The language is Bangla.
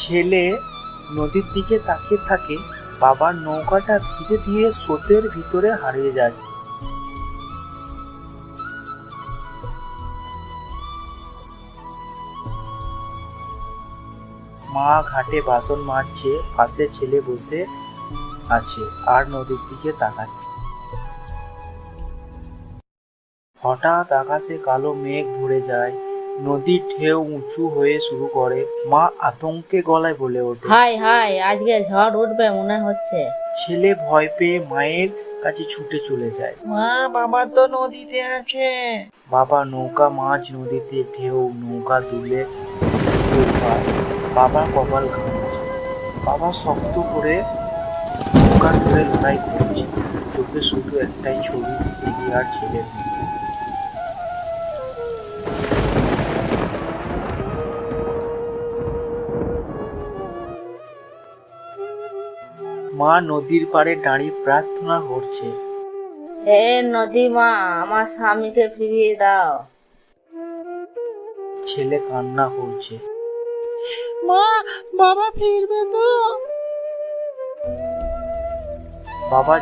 ছেলে নদীর দিকে তাকিয়ে থাকে, বাবার নৌকাটা ধীরে ধীরে স্রোতের ভিতরে হারিয়ে যায়। মা ঘাটে বাসন মারছে পাশে ছেলে বসে আছে আর নদীর দিকে তাকাচ্ছে। হঠাৎ আকাশে কালো মেঘ ভরে যায় নদীর ঢেউ উঁচু হয়ে শুরু করে। মা আতঙ্কে গলায় বলে ওঠে হাই হাই আজকে ঝড় উঠবে মনে হচ্ছে। ছেলে ভয় পেয়ে মায়ের কাছে ছুটে চলে যায়। মা বাবা তো নদীতে আছে। বাবা নৌকা মাছ নদীতে ঢেউ নৌকা দুলে তোলপাড়। বাবা কপাল ঘামছে। বাবা শক্ত করে নৌকা ধরে লড়াই করছে। চোখে শুধু একটাই ছবি স্ত্রী আর ছেলের মা নদীর পাড়ে দাঁড়িয়ে প্রার্থনা করছে। হে নদী মা আমার স্বামীকে ফিরিয়ে দাও। ছেলে কান্না করছে। মা বাবা ফিরবে তো? বাবা